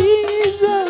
রাখি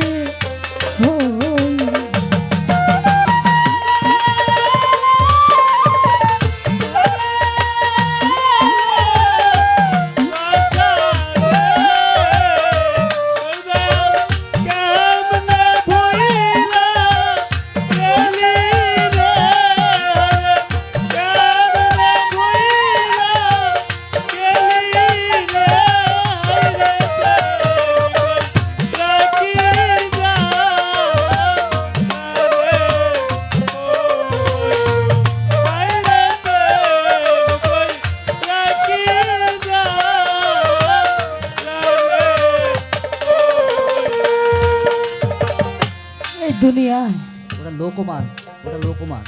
দুনিয়ায়। ওটা লোকমান ওটা লোকমান।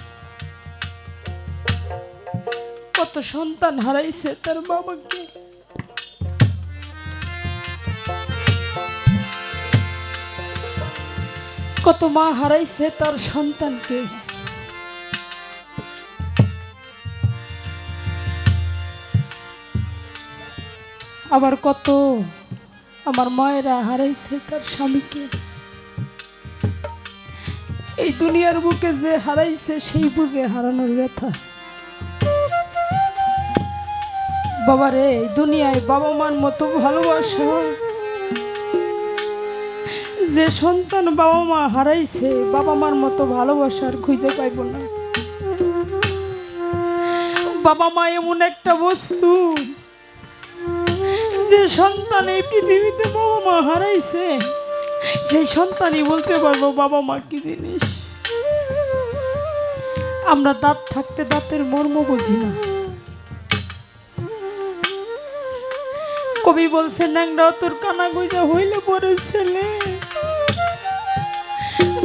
কত সন্তান হারাইছে তার বাবাকে। কত মা হারাইছে তার সন্তানকে। আবার কত আমার মায়েরা হারাইছে তার স্বামীকে। এই দুনিয়ার বুকে যে হারাইছে, সেই বুঝে হারানোর ব্যথা। বাবারে, এই দুনিয়ায় বাবা মার মতো ভালোবাসা। যে সন্তান বাবা মা হারাইছে, বাবা মার মতো ভালোবাসার খুঁজে পাইব না। বাবা মা এমন একটা বস্তু, যে সন্তান এই পৃথিবীতে বাবা মা হারাইছে। সেই সন্তানই বলতে পারব বাবা মা কি জিনিস? আমরা দাঁত থাকতে দাঁতের মর্ম বুঝি না। কবি বলছে ন্যাংরা তোর কানা গুজা হইলে পরে ছেলে।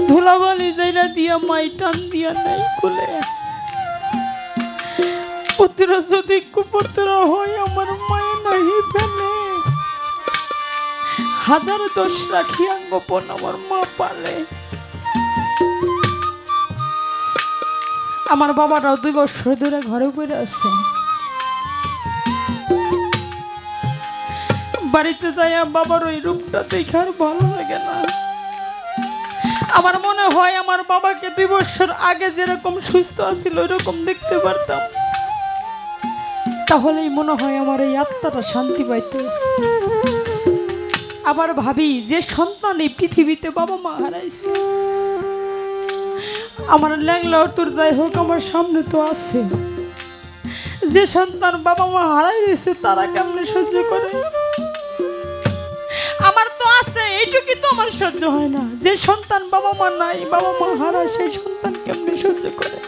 ধুলাবালি যাইরা দিয়া মাই টান দিয়া নাই কুলে। পুত্র যদি কুপুত্র হয়, আমার মায়ে হাজার দোষ রাখিয়া গোপন আমার মা পালে। আমার বাবারাও দুই বছর ধরে ঘরে পড়ে আছে। বাড়িতে যাইয়া বাবার ওই রূপটা দেখে আর ভালো লাগে না। আমার মনে হয় আমার বাবাকে দুই বছর আগে যেরকম সুস্থ আছিল, ওইরকম দেখতে পারতাম। তাহলেই মনে হয় আমার এই আত্মাটা শান্তি পাইত। আবার ভাবি যে সন্তান এই পৃথিবীতে বাবা মা হারাইছে। আমার ল্যাংলা তোর যাই হোক, আমার সামনে তো আছে। যে সন্তান বাবা মা হারাই রয়েছে, তারা কেমনে সহ্য করে? আমার তো আছে, এইটুকু তো আমার সহ্য হয় না। যে সন্তান বাবা মা নাই, বাবা মা হারায়, সেই সন্তান কেমনে সহ্য করে?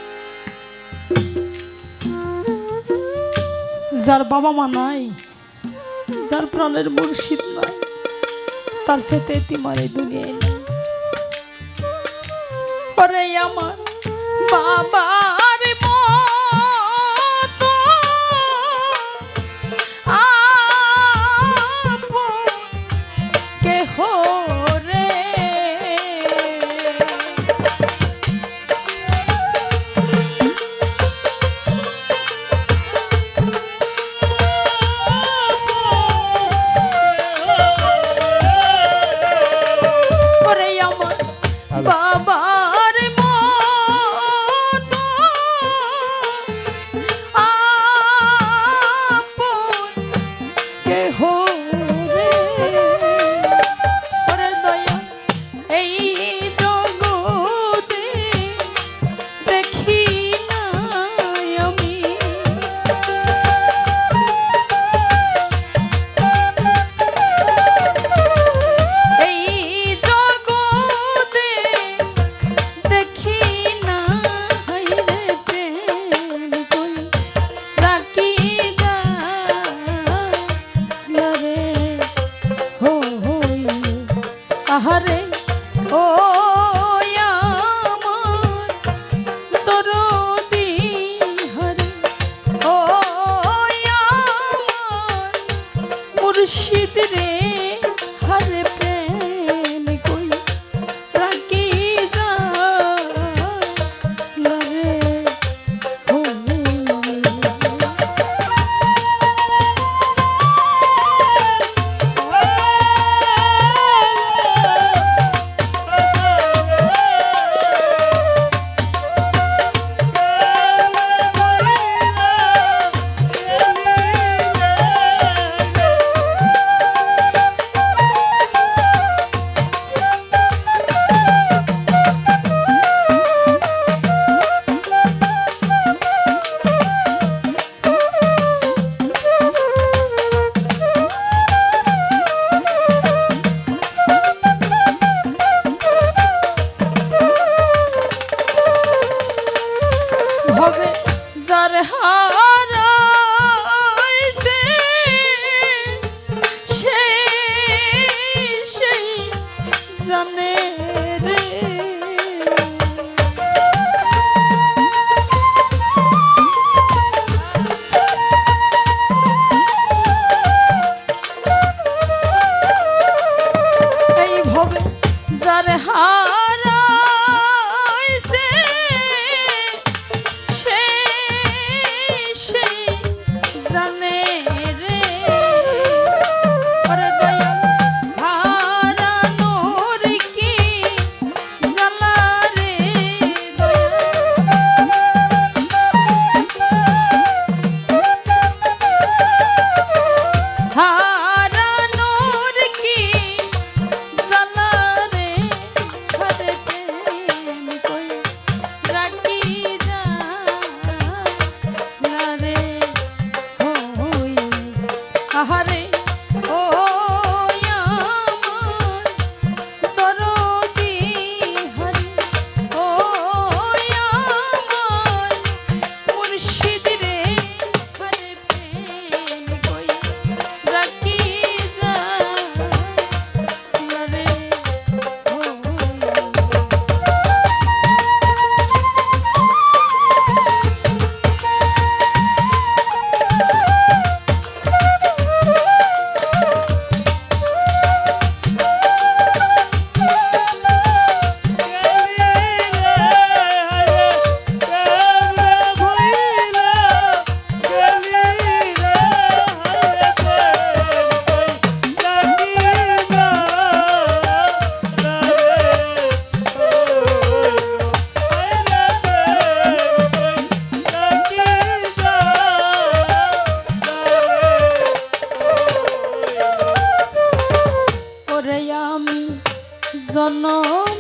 যার বাবা মা নাই, যার প্রাণের মুর্শিদ নাই তার সাথে এতিমার এই দুনিয়ায় ওরে আমার বাবার জনম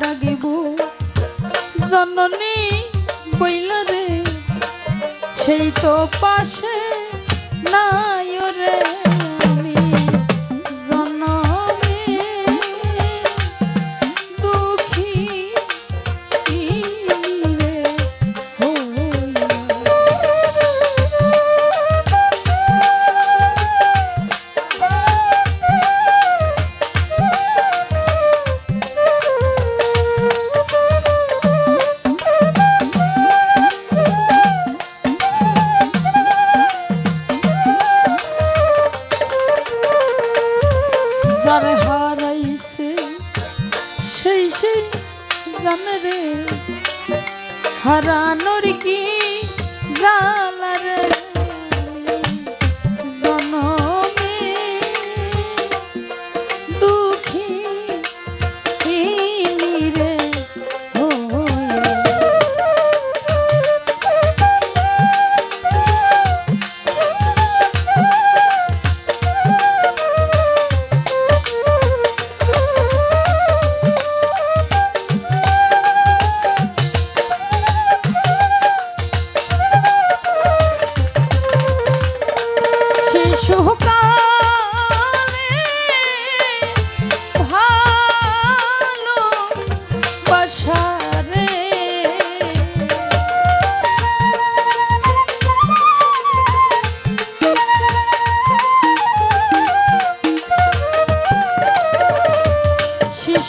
ডাকিব। জননী বইল রে সেই তো পাশে নাই রে।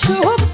Oh,